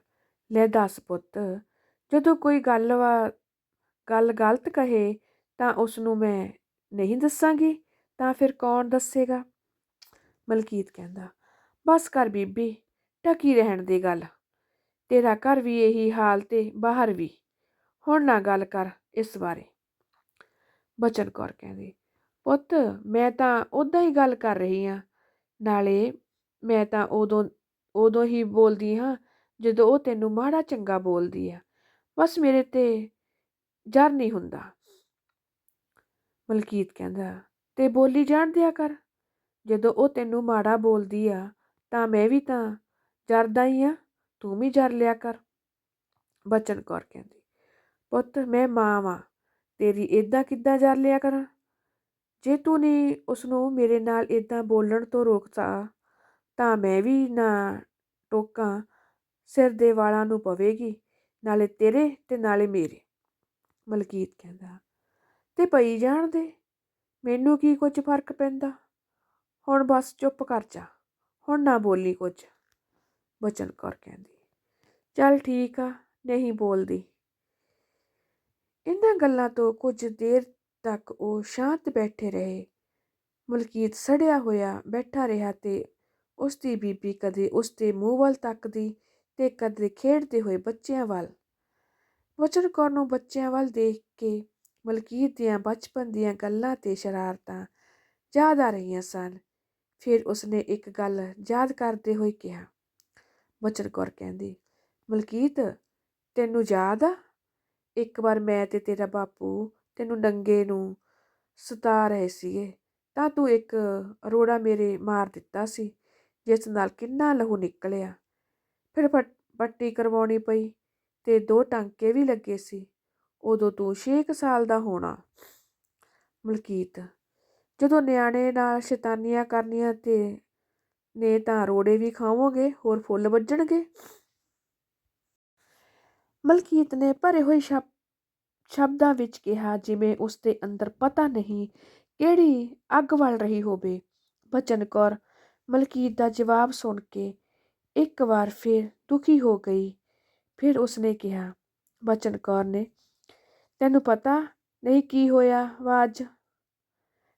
ਲੈ ਦੱਸ ਪੁੱਤ, ਜਦੋਂ ਕੋਈ ਗੱਲ ਵਾ, ਗੱਲ ਗਲਤ ਕਹੇ, ਤਾਂ ਉਸ ਨੂੰ ਮੈਂ ਨਹੀਂ ਦੱਸਾਂਗੀ, ਤਾਂ ਫਿਰ ਕੌਣ ਦੱਸੇਗਾ? ਮਲਕੀਤ ਕਹਿੰਦਾ, ਬਸ ਕਰ ਬੀਬੀ ਟਕੀ ਰਹਿਣ ਦੀ ਗੱਲ। ਤੇਰਾ ਘਰ ਵੀ ਇਹੀ ਹਾਲ ਤੇ ਬਾਹਰ ਵੀ। ਹੁਣ ਨਾ ਗੱਲ ਕਰ ਇਸ ਬਾਰੇ। ਬਚਨ ਕੌਰ ਕਹਿੰਦੀ, ਪੁੱਤ, ਮੈਂ ਤਾਂ ਉਦਾਂ ਹੀ ਗੱਲ ਕਰ ਰਹੀ ਆ। ਨਾਲੇ ਮੈਂ ਤਾਂ ਉਦੋਂ ਉਦੋਂ ਹੀ ਬੋਲਦੀ ਹਾਂ ਜਦੋਂ ਉਹ ਤੈਨੂੰ ਮਾੜਾ ਚੰਗਾ ਬੋਲਦੀ ਆ, ਬਸ ਮੇਰੇ ਤੇ ਜਰ ਨਹੀਂ ਹੁੰਦਾ। ਮਲਕੀਤ ਕਹਿੰਦਾ, ਤੇ ਬੋਲੀ ਜਾਣ ਦਿਆ ਕਰ। ਜਦੋਂ ਉਹ ਤੈਨੂੰ ਮਾੜਾ ਬੋਲਦੀ ਆ, ਤਾਂ ਮੈਂ ਵੀ ਤਾਂ ਜਰਦਾ ਹੀ ਆ, ਤੂੰ ਵੀ ਜਰ ਲਿਆ ਕਰ। ਬਚਨ ਕੌਰ ਕਹਿੰਦੀ, ਪੁੱਤ, ਮੈਂ ਮਾਂ ਵਾਂ, ਤੇਰੀ ਇਦਾਂ ਕਿੱਦਾਂ ਜਰ ਲਿਆ ਕਰਾਂ? ਜੇ ਤੂੰ ਨੇ ਉਸ ਨੂੰ ਮੇਰੇ ਨਾਲ ਇਦਾਂ ਬੋਲਣ ਤੋਂ ਰੋਕਤਾ, ਤਾਂ ਮੈਂ ਵੀ ਨਾ ਟੋਕਾਂ ਸਿਰ ਦੇ ਵਾਲਾਂ ਨੂੰ ਪਵੇਗੀ, ਨਾਲੇ ਤੇਰੇ ਤੇ ਨਾਲੇ ਮੇਰੇ, ਮਲਕੀਤ ਕਹਿੰਦਾ। ਤੇ ਪਈ ਜਾਣ ਦੇ, ਮੈਨੂੰ ਕੀ ਕੁਝ ਫ਼ਰਕ ਪੈਂਦਾ? ਹੁਣ ਬਸ ਚੁੱਪ ਕਰ ਜਾ, ਹੁਣ ਨਾ ਬੋਲੀ ਕੁਝ, ਬਚਨ ਕੌਰ ਕਹਿੰਦੀ। ਚੱਲ ਠੀਕ ਆ, ਨਹੀਂ ਬੋਲਦੀ। ਇਹਨਾਂ ਗੱਲਾਂ ਤੋਂ ਕੁਝ ਦੇਰ ਤੱਕ ਉਹ ਸ਼ਾਂਤ ਬੈਠੇ ਰਹੇ। ਮਲਕੀਤ ਸੜਿਆ ਹੋਇਆ ਬੈਠਾ ਰਿਹਾ ਤੇ ਉਸ ਦੀ ਬੀਬੀ ਕਦੇ ਉਸ ਦੇ ਮੂੰਹ ਵੱਲ ਤੱਕਦੀ ਤੇ ਕਦੇ ਖੇਡਦੇ ਹੋਏ ਬੱਚਿਆਂ ਵੱਲ। ਵਚਨ ਕੌਰ ਨੂੰ ਬੱਚਿਆਂ ਵੱਲ ਦੇਖ ਕੇ ਮਲਕੀਤ ਦੀਆਂ ਬਚਪਨ ਦੀਆਂ ਗੱਲਾਂ ਤੇ ਸ਼ਰਾਰਤਾਂ ਯਾਦ ਆ ਰਹੀਆਂ ਸਨ। ਫਿਰ ਉਸਨੇ ਇੱਕ ਗੱਲ ਯਾਦ ਕਰਦੇ ਹੋਏ ਕਿਹਾ ਵਚਨ ਕੌਰ ਕਹਿੰਦੀ, ਮਲਕੀਤ, ਤੈਨੂੰ ਯਾਦ ਆ? ਇੱਕ ਵਾਰ ਮੈਂ ਤੇ ਤੇਰਾ ਬਾਪੂ ਤੈਨੂੰ ਨੰਗੇ ਨੂੰ ਸਤਾ ਰਹੇ ਸੀਗੇ, ਤਾਂ ਤੂੰ ਇੱਕ ਰੋੜਾ ਮੇਰੇ ਮਾਰ ਦਿੱਤਾ ਸੀ, ਜਿਸ ਨਾਲ ਕਿੰਨਾ ਲਹੂ ਨਿਕਲਿਆ। ਫਿਰ ਪੱਟੀ ਕਰਵਾਉਣੀ ਪਈ ਤੇ ਦੋ ਟਾਂਕੇ ਵੀ ਲੱਗੇ ਸੀ। ਉਦੋਂ ਤੂੰ 6 ਸਾਲ ਦਾ ਹੋਣਾ। ਮਲਕੀਤ, ਜਦੋਂ ਨਿਆਣੇ ਨਾਲ ਸ਼ੈਤਾਨੀਆਂ ਕਰਨੀਆਂ ਤੇ ਨੇ ਤਾਂ ਰੋੜੇ ਵੀ ਖਾਵੋਗੇ, ਹੋਰ ਫੁੱਲ ਵੱਜਣਗੇ? ਮਲਕੀਤ ਨੇ ਭਰੇ ਹੋਏ ਸ਼ਬਦ ਸ਼ਬਦਾਂ ਵਿੱਚ ਕਿਹਾ ਜਿਵੇਂ ਉਸ ਦੇ ਅੰਦਰ ਪਤਾ ਨਹੀਂ ਕਿਹੜੀ ਅੱਗ ਵੱਲ ਰਹੀ ਹੋਵੇ। ਬਚਨ ਕੌਰ, ਮਲਕੀਤ ਦਾ ਜਵਾਬ ਸੁਣ ਕੇ ਇੱਕ ਵਾਰ ਫਿਰ ਦੁਖੀ ਹੋ ਗਈ। ਫਿਰ ਉਸਨੇ ਕਿਹਾ, ਬਚਨ ਕੌਰ ਨੇ, ਤੈਨੂੰ ਪਤਾ ਨਹੀਂ ਕੀ ਹੋਇਆ ਵਾ ਅੱਜ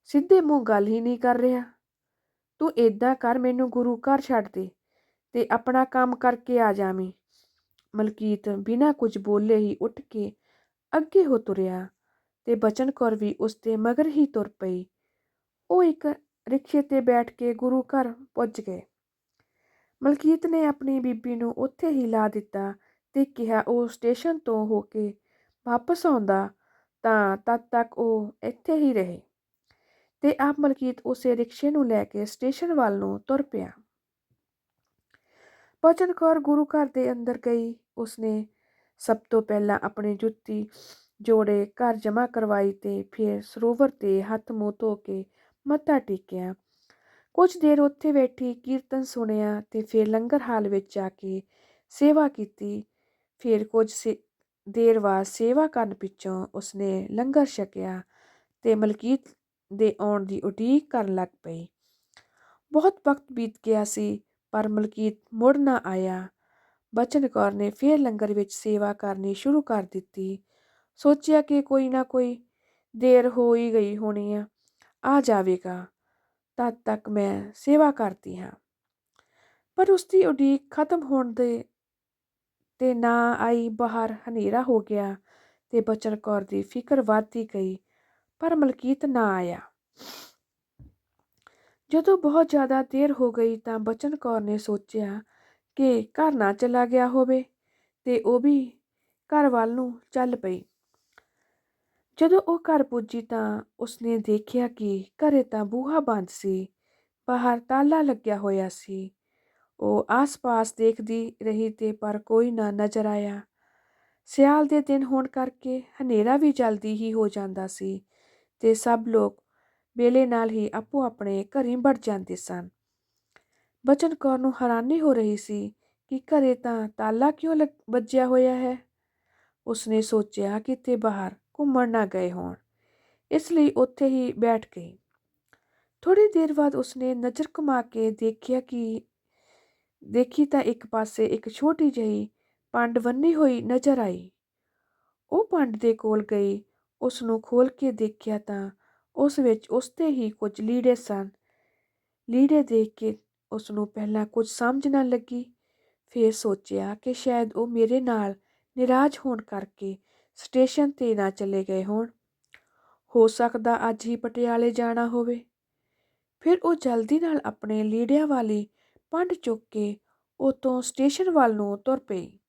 ਸਿੱਧੇ ਮੂੰਹ ਗੱਲ ਹੀ ਨਹੀਂ ਕਰ ਰਿਹਾ। ਤੂੰ ਏਦਾਂ ਕਰ, ਮੈਨੂੰ ਗੁਰੂ ਘਰ ਛੱਡ ਦੇ ਤੇ ਆਪਣਾ ਕੰਮ ਕਰਕੇ ਆ ਜਾਵੀਂ। ਮਲਕੀਤ ਬਿਨਾਂ ਕੁਝ ਬੋਲੇ ਹੀ ਉੱਠ ਕੇ ਅੱਗੇ ਹੋ ਤੁਰਿਆ ਤੇ ਬਚਨ ਕੌਰ ਵੀ ਉਸ ਦੇ ਮਗਰ ਹੀ ਤੁਰ ਪਈ। ਉਹ ਇੱਕ ਰਿਕਸ਼ੇ ਤੇ ਬੈਠ ਕੇ ਗੁਰੂ ਘਰ ਪੁੱਜ ਗਏ। ਮਲਕੀਤ ਨੇ ਆਪਣੀ ਬੀਬੀ ਨੂੰ ਉੱਥੇ ਹੀ ਲਾ ਦਿੱਤਾ ਤੇ ਕਿਹਾ ਉਹ ਸਟੇਸ਼ਨ ਤੋਂ ਹੋ ਕੇ ਵਾਪਸ ਆਉਂਦਾ ਤਾਂ ਤਦ ਤੱਕ ਉਹ ਇੱਥੇ ਹੀ ਰਹੇ। ਤੇ ਆਪ ਮਲਕੀਤ ਉਸੇ ਰਿਕਸ਼ੇ ਨੂੰ ਲੈ ਕੇ ਸਟੇਸ਼ਨ ਵੱਲ ਨੂੰ ਤੁਰ ਪਿਆ। ਬਚਨ ਕੌਰ ਗੁਰੂ ਘਰ ਦੇ ਅੰਦਰ ਗਈ। ਉਸਨੇ ਸਭ ਤੋਂ ਪਹਿਲਾਂ ਆਪਣੀ ਜੁੱਤੀ ਜੋੜੇ ਘਰ ਜਮ੍ਹਾਂ ਕਰਵਾਈ ਤੇ ਫਿਰ ਸਰੋਵਰ ਤੇ ਹੱਥ ਮੂੰਹ ਧੋ ਕੇ ਮੱਥਾ ਟੇਕਿਆ। ਕੁਝ ਦੇਰ ਉੱਥੇ ਬੈਠੀ ਕੀਰਤਨ ਸੁਣਿਆ ਤੇ ਫਿਰ ਲੰਗਰ ਹਾਲ ਵਿੱਚ ਜਾ ਕੇ ਸੇਵਾ ਕੀਤੀ। ਫਿਰ ਕੁਝ ਦੇਰ ਬਾਅਦ ਸੇਵਾ ਕਰਨ ਪਿੱਛੋਂ ਉਸਨੇ ਲੰਗਰ ਛਕਿਆ ਤੇ ਮਲਕੀਤ ਦੇ ਆਉਣ ਦੀ ਉਡੀਕ ਕਰਨ ਲੱਗ ਪਈ। ਬਹੁਤ ਵਕਤ ਬੀਤ ਗਿਆ ਸੀ, ਪਰ ਮਲਕੀਤ ਮੁੜ ਨਾ ਆਇਆ। ਬਚਨ ਕੌਰ ਨੇ ਫਿਰ ਲੰਗਰ ਵਿੱਚ ਸੇਵਾ ਕਰਨੀ ਸ਼ੁਰੂ ਕਰ ਦਿੱਤੀ। ਸੋਚਿਆ ਕਿ ਕੋਈ ਨਾ ਕੋਈ ਦੇਰ ਹੋ ਹੀ ਗਈ ਹੋਣੀ ਆ ਆ ਜਾਵੇਗਾ। ਤਦ ਤੱਕ ਮੈਂ ਸੇਵਾ ਕਰਦੀ ਹਾਂ। ਪਰ ਉਸ ਦੀ ਉਡੀਕ ਖਤਮ ਹੋਣ ਦੇ ਤੇ ਨਾ ਆਈ ਬਾਹਰ ਹਨੇਰਾ ਹੋ ਗਿਆ ਤੇ ਬਚਨ ਕੌਰ ਦੀ ਫਿਕਰ ਵੱਧਦੀ ਗਈ, ਪਰ ਮਲਕੀਤ ਨਾ ਆਇਆ। ਜਦੋਂ ਬਹੁਤ ਜ਼ਿਆਦਾ ਦੇਰ ਹੋ ਗਈ ਤਾਂ ਬਚਨ ਕੌਰ ਨੇ ਸੋਚਿਆ ਕਿ ਘਰ ਨਾ ਚਲਾ ਗਿਆ ਹੋਵੇ ਤੇ ਉਹ ਵੀ ਘਰ ਵੱਲ ਨੂੰ ਚੱਲ ਪਈ। ਜਦੋਂ ਉਹ ਘਰ ਪੁੱਜੀ ਤਾਂ ਉਸਨੇ ਦੇਖਿਆ ਕਿ ਘਰੇ ਤਾਂ ਬੂਹਾ ਬੰਦ ਸੀ, ਬਾਹਰ ਤਾਲਾ ਲੱਗਿਆ ਹੋਇਆ ਸੀ। ਉਹ ਆਸ-ਪਾਸ ਦੇਖਦੀ ਰਹੀ ਤੇ ਪਰ ਕੋਈ ਨਾ ਨਜ਼ਰ ਆਇਆ। ਸਿਆਲ ਦੇ ਦਿਨ ਹੋਣ ਕਰਕੇ ਹਨੇਰਾ ਵੀ ਜਲਦੀ ਹੀ ਹੋ ਜਾਂਦਾ ਸੀ ਤੇ ਸਭ ਲੋਕ ਵੇਲੇ ਨਾਲ ਹੀ ਆਪੋ ਆਪਣੇ ਘਰੀਂ ਵੜ ਜਾਂਦੇ ਸਨ। ਬਚਨ ਕੌਰ ਨੂੰ ਹੈਰਾਨੀ ਹੋ ਰਹੀ ਸੀ ਕਿ ਘਰੇ ਤਾਂ ਤਾਲਾ ਕਿਉਂ ਵੱਜਿਆ ਹੋਇਆ ਹੈ। ਉਸਨੇ ਸੋਚਿਆ ਕਿਤੇ ਬਾਹਰ ਘੁੰਮਣ ਨਾ ਗਏ ਹੋਣ। ਇਸ ਲਈ ਉੱਥੇ ਹੀ ਬੈਠ ਗਈ। ਥੋੜੀ ਦੇਰ ਬਾਅਦ ਉਸਨੇ ਨਜ਼ਰ ਘੁਮਾ ਕੇ ਦੇਖਿਆ ਕਿ ਦੇਖੀ ਤਾਂ ਇੱਕ ਪਾਸੇ ਇੱਕ ਛੋਟੀ ਜਿਹੀ ਪੰਡ ਬੰਨੀ ਹੋਈ ਨਜ਼ਰ ਆਈ। ਉਹ ਪੰਡ ਦੇ ਕੋਲ ਗਈ ਉਸ ਨੂੰ ਖੋਲ ਕੇ ਦੇਖਿਆ ਤਾਂ ਉਸ ਵਿੱਚ ਉਸਤੇ ਹੀ ਕੁਝ ਲੀੜੇ ਸਨ। ਲੀੜੇ ਦੇਖ ਕੇ ਉਸ ਨੂੰ ਪਹਿਲਾਂ ਕੁਝ ਸਮਝ ਨਾ ਲੱਗੀ, ਫਿਰ ਸੋਚਿਆ ਕਿ ਸ਼ਾਇਦ ਉਹ ਮੇਰੇ ਨਾਲ ਨਿਰਾਸ਼ ਹੋਣ ਕਰਕੇ ਸਟੇਸ਼ਨ ਤੇ ਨਾ ਚਲੇ ਗਏ ਹੋਣ। ਹੋ ਸਕਦਾ ਅੱਜ ਹੀ ਪਟਿਆਲੇ ਜਾਣਾ ਹੋਵੇ। ਫਿਰ ਉਹ ਜਲਦੀ ਨਾਲ ਆਪਣੇ ਲੀੜਿਆਂ ਵਾਲੀ ਪੰਡ ਚੁੱਕ ਕੇ ਉਤੋਂ ਸਟੇਸ਼ਨ ਵੱਲ ਨੂੰ ਤੁਰ ਪਈ।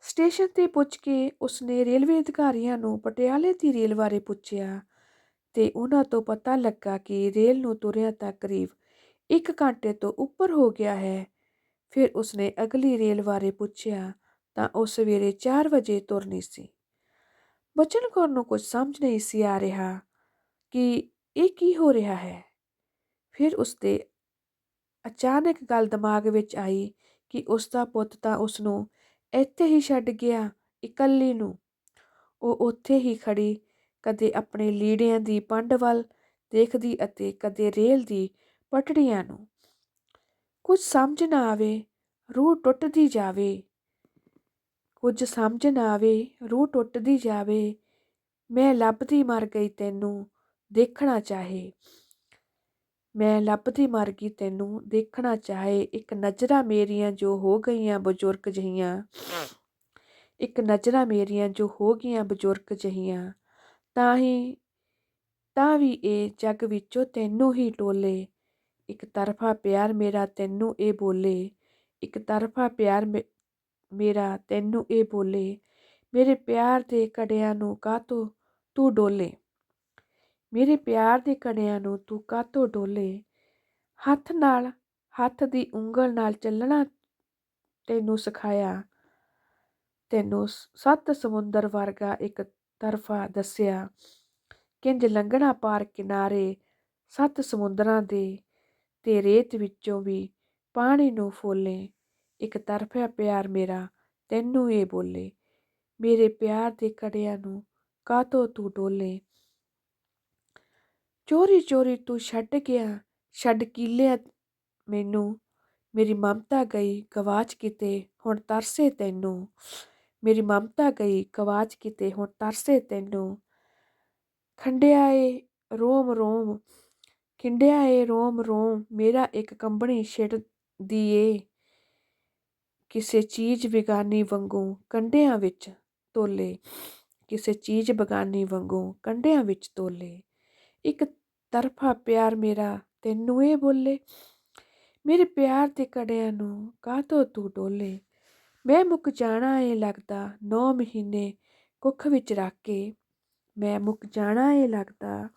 ਸਟੇਸ਼ਨ ਤੇ ਪੁੱਜ ਕੇ ਉਸਨੇ ਰੇਲਵੇ ਅਧਿਕਾਰੀਆਂ ਨੂੰ ਪਟਿਆਲੇ ਦੀ ਰੇਲ ਬਾਰੇ ਪੁੱਛਿਆ ਤੇ ਉਹਨਾਂ ਤੋਂ ਪਤਾ ਲੱਗਾ ਕਿ ਰੇਲ ਨੂੰ ਤੁਰਿਆ ਤਾਂ ਕਰੀਬ 1 ਘੰਟੇ ਤੋਂ ਉੱਪਰ ਹੋ ਗਿਆ ਹੈ। ਫਿਰ ਉਸਨੇ ਅਗਲੀ ਰੇਲ ਬਾਰੇ ਪੁੱਛਿਆ ਤਾਂ ਉਹ ਸਵੇਰੇ 4 ਵਜੇ ਤੁਰਨੀ ਸੀ। ਬਚਨ ਕੌਰ ਨੂੰ ਕੁਝ ਸਮਝ ਨਹੀਂ ਸੀ ਆ ਰਿਹਾ ਕਿ ਇਹ ਕੀ ਹੋ ਰਿਹਾ ਹੈ। ਫਿਰ ਉਸਦੇ ਅਚਾਨਕ ਗੱਲ ਦਿਮਾਗ ਵਿੱਚ ਆਈ ਕਿ ਉਸ ਦਾ ਪੁੱਤ ਤਾਂ ਉਸ ਨੂੰ ਇੱਥੇ ਹੀ ਛੱਡ ਗਿਆ, ਇਕੱਲੀ ਨੂੰ। ਉਹ ਉੱਥੇ ਹੀ ਖੜੀ ਕਦੇ ਆਪਣੇ ਲੀੜਿਆਂ ਦੀ ਪੰਡ ਵੱਲ ਦੇਖਦੀ ਅਤੇ ਕਦੇ ਰੇਲ ਦੀ ਪਟੜੀਆਂ ਨੂੰ। ਕੁਝ ਸਮਝ ਨਾ ਆਵੇ, ਰੂਹ ਟੁੱਟਦੀ ਜਾਵੇ। ਕੁਝ ਸਮਝ ਨਾ ਆਵੇ, ਰੂਹ ਟੁੱਟਦੀ ਜਾਵੇ। ਮੈਂ ਲੱਭਦੀ ਮਰ ਗਈ ਤੈਨੂੰ, ਦੇਖਣਾ ਚਾਹੇ। ਮੈਂ ਲੱਭਦੀ ਮਰ ਗਈ ਤੈਨੂੰ, ਦੇਖਣਾ ਚਾਹੇ। ਇੱਕ ਨਜ਼ਰਾਂ ਮੇਰੀਆਂ ਜੋ ਹੋ ਗਈਆਂ ਬਜ਼ੁਰਗ ਜਹੀਆਂ। ਇੱਕ ਨਜ਼ਰਾਂ ਮੇਰੀਆਂ ਜੋ ਹੋ ਗਈਆਂ ਬਜ਼ੁਰਗ ਜਹੀਆਂ। ਤਾਂ ਹੀ ਤਾਂ ਵੀ ਇਹ ਜੱਗ ਵਿੱਚੋਂ ਤੈਨੂੰ ਹੀ ਟੋਲੇ। ਇੱਕ ਤਰਫਾ ਪਿਆਰ ਮੇਰਾ ਤੈਨੂੰ ਇਹ ਬੋਲੇ। ਇੱਕ ਤਰਫਾ ਪਿਆਰ ਮੇਰਾ ਤੈਨੂੰ ਇਹ ਬੋਲੇ, ਮੇਰੇ ਪਿਆਰ ਦੇ ਕੜਿਆਂ ਨੂੰ ਕਾਤੋਂ ਤੂੰ ਡੋਲੇ? ਮੇਰੇ ਪਿਆਰ ਦੇ ਕੜਿਆਂ ਨੂੰ ਤੂੰ ਕਾਤੋਂ ਡੋਲੇ? ਹੱਥ ਨਾਲ, ਹੱਥ ਦੀ ਉਂਗਲ ਨਾਲ ਚੱਲਣਾ ਤੈਨੂੰ ਸਿਖਾਇਆ। ਤੈਨੂੰ ਸੱਤ ਸਮੁੰਦਰ ਵਰਗਾ ਇੱਕ ਤਰਫਾ ਦੱਸਿਆ। ਕਿੰਜ ਲੰਘਣਾ ਪਾਰ ਕਿਨਾਰੇ ਸੱਤ ਸਮੁੰਦਰਾਂ ਦੇ, ਤੇ ਰੇਤ ਵਿੱਚੋਂ ਵੀ ਪਾਣੀ ਨੂੰ ਫੋਲੇ। ਇੱਕ ਤਰਫਿਆ ਪਿਆਰ ਮੇਰਾ, ਤੈਨੂੰ ਇਹ ਬੋਲੇ। ਮੇਰੇ ਪਿਆਰ ਦੇ ਕੜਿਆਂ ਨੂੰ ਕਾਤੋਂ ਤੂੰ ਡੋਲੇ? ਚੋਰੀ ਚੋਰੀ ਤੂੰ ਛੱਡ ਗਿਆ, ਛੱਡ ਕੀਲਿਆ ਮੈਨੂੰ। ਮੇਰੀ ਮਮਤਾ ਗਈ ਗਵਾਚ ਕਿਤੇ, ਹੁਣ ਤਰਸੇ ਤੈਨੂੰ। ਮੇਰੀ ਮਮਤਾ ਗਈ ਗਵਾਚ ਕਿਤੇ, ਹੁਣ ਤਰਸੇ ਤੈਨੂੰ। ਖੰਡਿਆ ਏ ਰੋਮ ਰੋਮ। ਖਿੰਡਿਆ ਏ ਰੋਮ ਰੋਮ। ਮੇਰਾ ਇੱਕ ਕੰਬਣੀ ਛਿੜਦੀ ਏ ਕਿਸੇ ਚੀਜ਼ ਬੇਗਾਨੀ ਵਾਂਗੂੰ ਕੰਢਿਆਂ ਵਿੱਚ ਤੋਲੇ, ਕਿਸੇ ਚੀਜ਼ ਬਗਾਨੀ ਵਾਂਗੂੰ ਕੰਢਿਆਂ ਵਿੱਚ ਤੋਲੇ। ਇੱਕ ਤਰਫਾ ਪਿਆਰ ਮੇਰਾ ਤੈਨੂੰ ਇਹ ਬੋਲੇ, ਮੇਰੇ ਪਿਆਰ ਦੇ ਕੜਿਆਂ ਨੂੰ ਕਾਹਤੋਂ ਤੂੰ ਡੋਲੇ? ਮੈਂ ਮੁੱਕ ਜਾਣਾ ਏ ਲੱਗਦਾ 9 ਮਹੀਨੇ ਕੁੱਖ ਵਿੱਚ ਰੱਖ ਕੇ। ਮੈਂ ਮੁੱਕ ਜਾਣਾ ਏ ਲੱਗਦਾ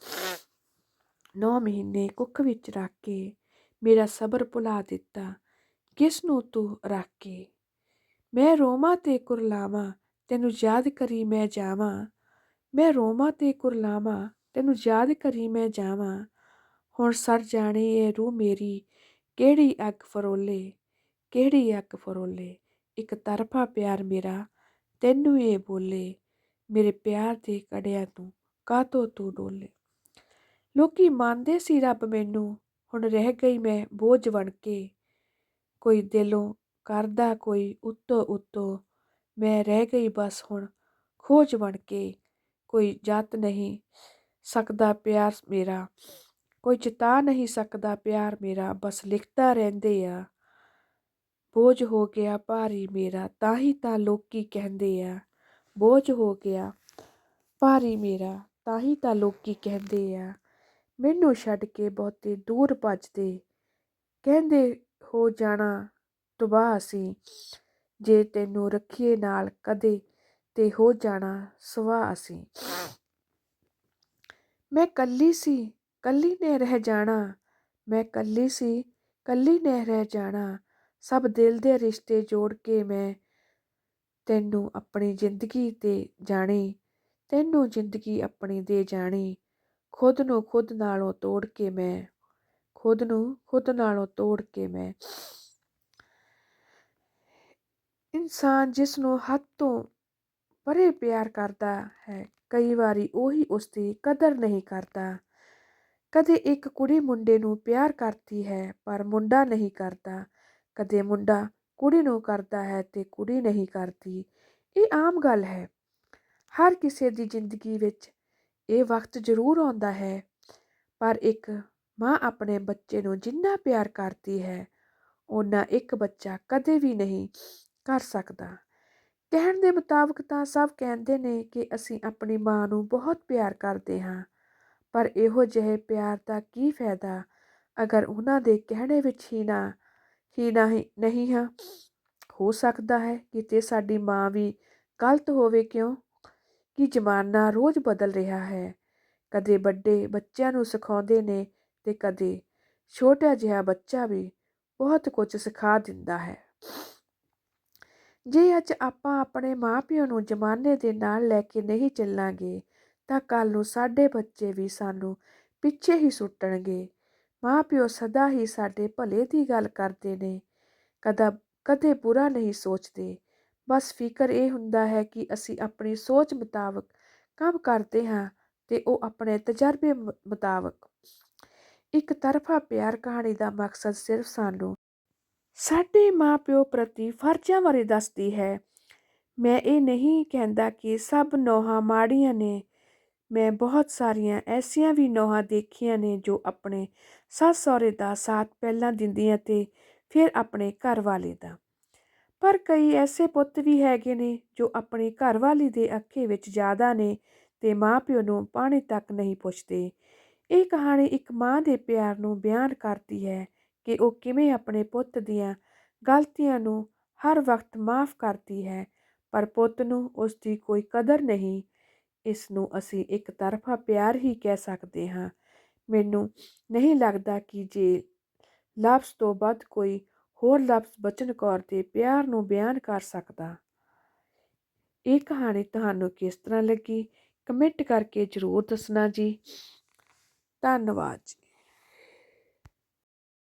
9 ਮਹੀਨੇ ਕੁੱਖ ਵਿੱਚ ਰੱਖ ਕੇ। ਮੇਰਾ ਸਬਰ ਭੁਲਾ ਦਿੱਤਾ ਕਿਸ ਨੂੰ ਤੂੰ ਰੱਖ ਕੇ? ਮੈਂ ਰੋਵਾਂ ਤੇ ਕੁਰਲਾਵਾਂ, ਤੈਨੂੰ ਯਾਦ ਕਰੀ ਮੈਂ ਜਾਵਾਂ। ਮੈਂ ਰੋਵਾਂ ਤੇ ਕੁਰਲਾਵਾਂ, ਤੈਨੂੰ ਯਾਦ ਕਰੀ ਮੈਂ ਜਾਵਾਂ। ਹੁਣ ਸਰ ਜਾਣੀ ਏ ਰੂਹ ਮੇਰੀ, ਕਿਹੜੀ ਅੱਗ ਫਰੋਲੇ? ਕਿਹੜੀ ਅੱਗ ਫਰੋਲੇ? ਇੱਕ ਤਰਫਾ ਪਿਆਰ ਮੇਰਾ, ਤੈਨੂੰ ਇਹ ਬੋਲੇ। ਮੇਰੇ ਪਿਆਰ ਦੇ ਕੜਿਆ ਤੂੰ ਕਾਹਤੋਂ ਤੂੰ ਡੋਲੇ? ਲੋਕੀ ਮੰਨਦੇ ਸੀ ਰੱਬ ਮੈਨੂੰ, ਹੁਣ ਰਹਿ ਗਈ ਮੈਂ ਬੋਝ ਬਣ ਕੇ। ਕੋਈ ਦਿਲੋਂ ਕਰਦਾ ਕੋਈ ਉੱਤੋਂ ਉੱਤੋਂ। ਮੈਂ ਰਹਿ ਗਈ ਬਸ ਹੁਣ ਖੋਜ ਬਣ ਕੇ। ਕੋਈ ਜਤ ਨਹੀਂ ਸਕਦਾ ਪਿਆਰ ਮੇਰਾ। ਕੋਈ ਚਿਤਾ ਨਹੀਂ ਸਕਦਾ ਪਿਆਰ ਮੇਰਾ। ਬਸ ਲਿਖਦਾ ਰਹਿੰਦੇ ਆ। ਬੋਝ ਹੋ ਗਿਆ ਭਾਰੀ ਮੇਰਾ। ਤਾਂ ਹੀ ਤਾਂ ਲੋਕੀ ਕਹਿੰਦੇ ਆ, ਬੋਝ ਹੋ ਗਿਆ ਭਾਰੀ ਮੇਰਾ। ਤਾਂ ਹੀ ਤਾਂ ਲੋਕੀ ਕਹਿੰਦੇ ਆ, ਮੈਨੂੰ ਛੱਡ ਕੇ ਬਹੁਤੇ ਦੂਰ ਭੱਜਦੇ। ਕਹਿੰਦੇ ਹੋ ਜਾਣਾ ਤਬਾਹ ਅਸੀਂ ਜੇ ਤੈਨੂੰ ਰੱਖੀਏ ਨਾਲ ਕਦੇ ਤੇ ਹੋ ਜਾਣਾ ਸਵਾ ਅਸੀਂ ਮੈਂ ਕੱਲੀ ਸੀ, ਕੱਲੀ ਨੇ ਰਹਿ ਜਾਣਾ। ਮੈਂ ਕੱਲੀ ਸੀ, ਕੱਲੀ ਨੇ ਰਹਿ ਜਾਣਾ। ਸਭ ਦਿਲ ਦੇ ਰਿਸ਼ਤੇ ਜੋੜ ਕੇ ਮੈਂ ਤੈਨੂੰ ਆਪਣੀ ਜ਼ਿੰਦਗੀ ਤੇ ਜਾਣੀ, ਤੈਨੂੰ ਜ਼ਿੰਦਗੀ ਆਪਣੀ ਦੇ ਜਾਣੀ। ਖੁਦ ਨੂੰ ਖੁਦ ਨਾਲੋਂ ਤੋੜ ਕੇ ਮੈਂ ਖੁਦ ਨੂੰ, ਖੁਦ ਨਾਲੋਂ ਤੋੜ ਕੇ ਮੈਂ ਇਨਸਾਨ ਜਿਸ ਨੂੰ ਹੱਦ ਤੋਂ ਪਰੇ ਪਿਆਰ ਕਰਦਾ ਹੈ, ਕਈ ਵਾਰੀ ਉਹੀ ਉਸ ਦੀ ਕਦਰ ਨਹੀਂ ਕਰਦਾ। ਕਦੇ ਇੱਕ ਕੁੜੀ ਮੁੰਡੇ ਨੂੰ ਪਿਆਰ ਕਰਦੀ ਹੈ, ਪਰ ਮੁੰਡਾ ਨਹੀਂ ਕਰਦਾ। ਕਦੇ ਮੁੰਡਾ ਕੁੜੀ ਨੂੰ ਕਰਦਾ ਹੈ ਤੇ ਕੁੜੀ ਨਹੀਂ ਕਰਦੀ। ਇਹ ਆਮ ਗੱਲ ਹੈ। ਹਰ ਕਿਸੇ ਦੀ ਜ਼ਿੰਦਗੀ ਵਿੱਚ ਇਹ ਵਕਤ ਜ਼ਰੂਰ ਆਉਂਦਾ ਹੈ। ਪਰ ਇੱਕ ਮਾਂ ਆਪਣੇ ਬੱਚੇ ਨੂੰ ਜਿੰਨਾ ਪਿਆਰ ਕਰਦੀ ਹੈ ਉਹਨਾਂ ਇੱਕ ਬੱਚਾ ਕਦੇ ਵੀ ਨਹੀਂ ਕਰ ਸਕਦਾ। ਕਹਿਣ ਦੇ ਮੁਤਾਬਕ ਤਾਂ ਸਭ ਕਹਿੰਦੇ ਨੇ ਕਿ ਅਸੀਂ ਆਪਣੀ ਮਾਂ ਨੂੰ ਬਹੁਤ ਪਿਆਰ ਕਰਦੇ ਹਾਂ, ਪਰ ਇਹੋ ਜਿਹੇ ਪਿਆਰ ਦਾ ਕੀ ਫਾਇਦਾ? ਅਗਰ ਉਹਨਾਂ ਦੇ ਕਹਿਣੇ ਵਿੱਚ ਹੀ ਨਾ ਹੀ ਨਹੀਂ ਹਾਂ, ਹੋ ਸਕਦਾ ਹੈ ਕਿਤੇ ਸਾਡੀ ਮਾਂ ਵੀ ਗਲਤ ਹੋਵੇ ਕਿਉਂ? ਕਿ ਜ਼ਮਾਨਾ ਰੋਜ਼ ਬਦਲ ਰਿਹਾ ਹੈ? ਕਦੇ ਵੱਡੇ ਬੱਚਿਆਂ ਨੂੰ ਸਿਖਾਉਂਦੇ ਨੇ ਤੇ ਕਦੇ ਛੋਟਾ ਜਿਹਾ ਬੱਚਾ ਵੀ ਬਹੁਤ ਕੁਝ ਸਿਖਾ ਦਿੰਦਾ ਹੈ। ਜੇ ਅੱਜ ਆਪਾਂ ਆਪਣੇ ਮਾਪਿਆਂ ਨੂੰ ਜ਼ਮਾਨੇ ਦੇ ਨਾਲ ਲੈ ਕੇ ਨਹੀਂ ਚੱਲਾਂਗੇ, ਤਾਂ ਕੱਲ ਨੂੰ ਸਾਡੇ ਬੱਚੇ ਵੀ ਸਾਨੂੰ ਪਿੱਛੇ ਹੀ ਸੁੱਟਣਗੇ। ਮਾਪਿਓ ਸਦਾ ਹੀ ਸਾਡੇ ਭਲੇ ਦੀ ਗੱਲ ਕਰਦੇ ਨੇ। ਕਦਾ, ਕਦੇ ਬੁਰਾ ਨਹੀਂ ਸੋਚਦੇ। ਬਸ ਫਿਕਰ ਇਹ ਹੁੰਦਾ ਹੈ ਕਿ ਅਸੀਂ ਆਪਣੀ ਸੋਚ ਮੁਤਾਬਕ ਕੰਮ ਕਰਦੇ ਹਾਂ ਤੇ ਉਹ ਆਪਣੇ ਤਜਰਬੇ ਮੁਤਾਬਕ ਇੱਕ ਤਰਫਾ ਪਿਆਰ ਕਹਾਣੀ ਦਾ ਮਕਸਦ ਸਿਰਫ ਸਾਨੂੰ ਸਾਡੇ ਮਾਪਿਓ ਪ੍ਰਤੀ ਫਰਜ਼ਾਂ ਬਾਰੇ ਦੱਸਦੀ ਹੈ। ਮੈਂ ਇਹ ਨਹੀਂ ਕਹਿੰਦਾ ਕਿ ਸਭ ਨੋਹਾਂ ਮਾੜੀਆਂ ਨੇ। ਮੈਂ ਬਹੁਤ ਸਾਰੀਆਂ ਐਸੀਆਂ ਵੀ ਨੋਹਾਂ ਦੇਖੀਆਂ ਨੇ ਜੋ ਆਪਣੇ ਸੱਸ ਸਹੁਰੇ ਦਾ ਸਾਥ ਪਹਿਲਾਂ ਦਿੰਦੀਆਂ ਤੇ ਫਿਰ ਆਪਣੇ ਘਰ ਵਾਲੇ ਦਾ। ਪਰ ਕਈ ਐਸੇ ਪੁੱਤ ਵੀ ਹੈਗੇ ਨੇ ਜੋ ਆਪਣੀ ਘਰਵਾਲੀ ਦੇ ਅੱਖੇ ਵਿੱਚ ਜ਼ਿਆਦਾ ਨੇ ਤੇ ਮਾਪਿਓ ਨੂੰ ਪਾਣੀ ਤੱਕ ਨਹੀਂ ਪੁੱਛਦੇ। ਇਹ ਕਹਾਣੀ ਇੱਕ ਮਾਂ ਦੇ ਪਿਆਰ ਨੂੰ ਬਿਆਨ ਕਰਦੀ ਹੈ ਕਿ ਉਹ ਕਿਵੇਂ ਆਪਣੇ ਪੁੱਤ ਦੀਆਂ ਗਲਤੀਆਂ ਨੂੰ ਹਰ ਵਕਤ ਮਾਫ ਕਰਦੀ ਹੈ, ਪਰ ਪੁੱਤ ਨੂੰ ਉਸ ਦੀ ਕੋਈ ਕਦਰ ਨਹੀਂ। ਇਸ ਨੂੰ ਅਸੀਂ ਇੱਕ ਤਰਫਾ ਪਿਆਰ ਹੀ ਕਹਿ ਸਕਦੇ ਹਾਂ। ਮੈਨੂੰ ਨਹੀਂ ਲੱਗਦਾ ਕਿ ਜੇ ਲਫ਼ਜ਼ ਤੋਂ ਵੱਧ ਕੋਈ ਹੋਰ ਲਫ਼ਜ਼ ਬਚਨ ਕੌਰ ਦੇ ਪਿਆਰ ਨੂੰ ਬਿਆਨ ਕਰ ਸਕਦਾ। ਇਹ ਕਹਾਣੀ ਤੁਹਾਨੂੰ ਕਿਸ ਤਰ੍ਹਾਂ ਲੱਗੀ? ਕਮੈਂਟ ਕਰਕੇ ਜ਼ਰੂਰ ਦੱਸਣਾ ਜੀ। ਧੰਨਵਾਦ ਜੀ।